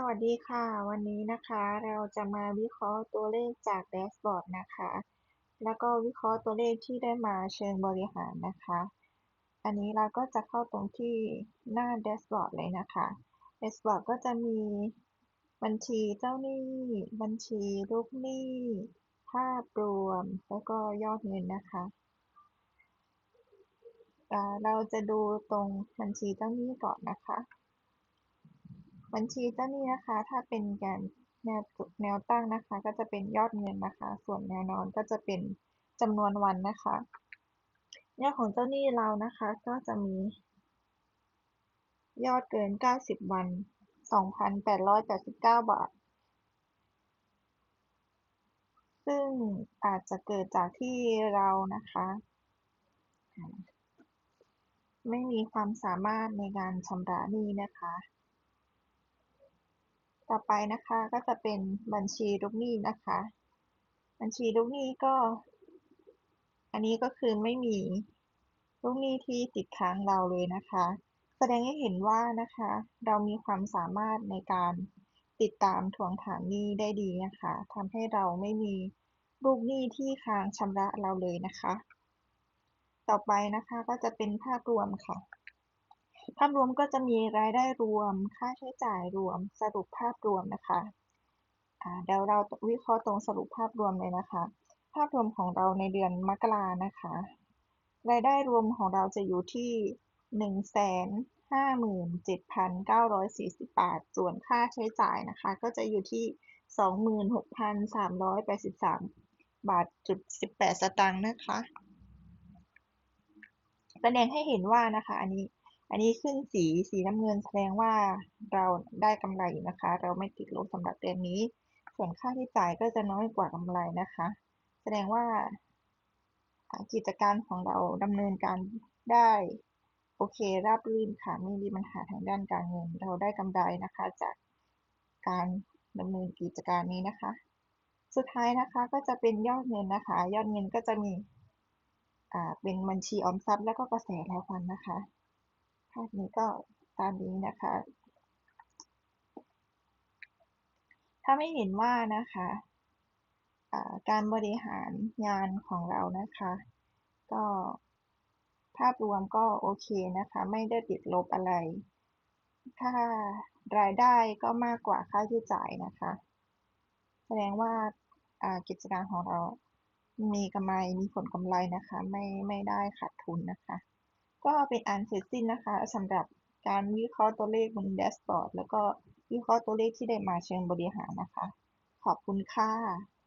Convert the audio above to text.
สวัสดีค่ะ วันนี้นะคะเราจะมาวิเคราะห์ตัวเลขจากแดชบอร์ดนะคะ แล้วก็วิเคราะห์ตัวเลขที่ได้มาเชิงบริหารนะคะ อันนี้เราก็จะเข้าตรงที่หน้าแดชบอร์ดเลยนะคะแดชบอร์ดก็จะมีบัญชีเจ้าหนี้ บัญชีลูกหนี้ภาพรวม แล้วก็ยอดเงินนะคะเราจะดูตรงบัญชีเจ้าหนี้ก่อนนะคะ บัญชีเจ้าหนี้นะคะ ถ้าเป็นแกนแนวแนวตั้งนะคะ ก็จะเป็นยอดเงินนะคะ ส่วนแนวนอนก็จะเป็นจำนวนวันนะคะยอดของเจ้าหนี้เรานะคะ ก็จะมี ยอดเกิน 90 วัน 2,889 บาท ซึ่งอาจจะเกิดจากที่เรานะคะ ไม่มีความสามารถในการชำระหนี้นะคะ ต่อไปนะคะก็จะเป็นบัญชีลูกหนี้นะคะ บัญชีลูกหนี้ก็ อันนี้ก็คือไม่มีลูกหนี้ที่ติดค้างเราเลยนะคะ แสดงให้เห็นว่านะคะ เรามีความสามารถในการติดตามทวงถามหนี้ได้ดีนะคะทำให้เราไม่มีลูกหนี้ที่ค้างชำระเราเลยนะคะ ต่อไปนะคะก็จะเป็นภาพรวมค่ะ ภาพรวมก็จะมีรายได้รวม ค่าใช้จ่ายรวม สรุปภาพรวมนะคะอ่าเดี๋ยวเราวิเคราะห์ตรงสรุปภาพรวมเลยนะคะ ภาพรวมของเราในเดือนมกรานะคะ รายได้รวมของเราจะอยู่ที่หนึ่งแสนห้าหมื่นเจ็ดพันเก้าร้อยสี่สิบบาท ส่วนค่าใช้จ่ายนะคะ ก็จะอยู่ที่สองหมื่นหกพันสามร้อยแปดสิบสามบาทจุดสิบแปดสตางค์นะคะ แสดงให้เห็นว่านะคะ อันนี้ อันนี้ขึ้นสีสีน้ำเงินแสดงว่าเราได้กำไรนะคะ เราไม่ติดลบสำหรับเดือนนี้ ส่วนค่าที่จ่ายก็จะน้อยกว่ากำไรนะคะ แสดงว่ากิจการของเราดำเนินการได้โอเคราบรื่นค่ะไม่มีปัญหาทางด้านการเงิน เราได้กำไรนะคะ จากการดำเนินกิจการนี้นะคะ สุดท้ายนะคะก็จะเป็นยอดเงินนะคะ ยอดเงินก็จะมีเป็นบัญชีออมทรัพย์แล้วก็กระแสรายวันนะคะ ภาพนี้ก็ตามนี้นะคะ ถ้าไม่เห็นว่านะคะการบริหารงานของเรานะคะ ก็ภาพรวมก็โอเคนะคะ ไม่ได้ติดลบอะไร ถ้ารายได้ก็มากกว่าค่าใช้จ่ายนะคะ แสดงว่ากิจการของเรามีกำไรมีผลกำไรนะคะ ไม่ไม่ได้ขาดทุนนะคะ ก็เป็นอันเสร็จสิ้นนะคะสำหรับการวิเคราะห์ตัวเลขบนแดชบอร์ด แล้วก็วิเคราะห์ตัวเลขที่ได้มาเชิงบริหารนะคะ ขอบคุณค่ะ